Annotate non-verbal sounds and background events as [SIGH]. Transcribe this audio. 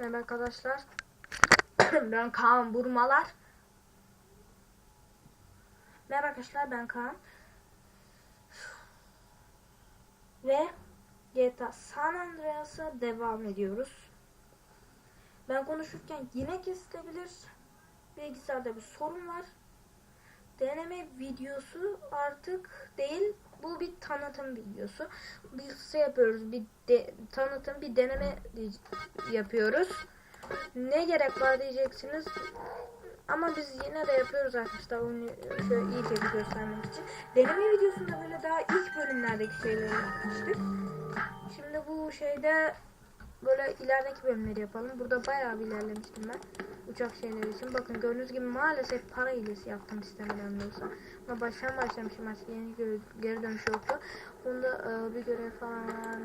Merhaba arkadaşlar. [CLEARS THROAT] ben Kaan Burmalar. Merhaba arkadaşlar ben Kaan. Ve GTA San Andreas'a devam ediyoruz. Ben konuşurken yine kesilebilir. Bilgisayarda bir sorun var. Deneme videosu artık değil. Bu bir tanıtım videosu. Biz şey yapıyoruz. Bir de, tanıtım, bir deneme yapıyoruz. Ne gerek var diyeceksiniz. Ama biz yine de yapıyoruz arkadaşlar. Onu şöyle iyice bir göstermek için. Deneme videosunda böyle daha ilk bölümlerdeki şeyleri yapmıştık. Şimdi bu şeyde böyle ilerideki bölümleri yapalım. Burada bayağı bir ilerlemiştim ben. Uçak şeyleri için. Bakın gördüğünüz gibi maalesef para hilesi yaptım istemeden de olsa. Ama baştan başlamışım artık yeni geri, dönüş yoktu. Bunda e, bir görev falan var.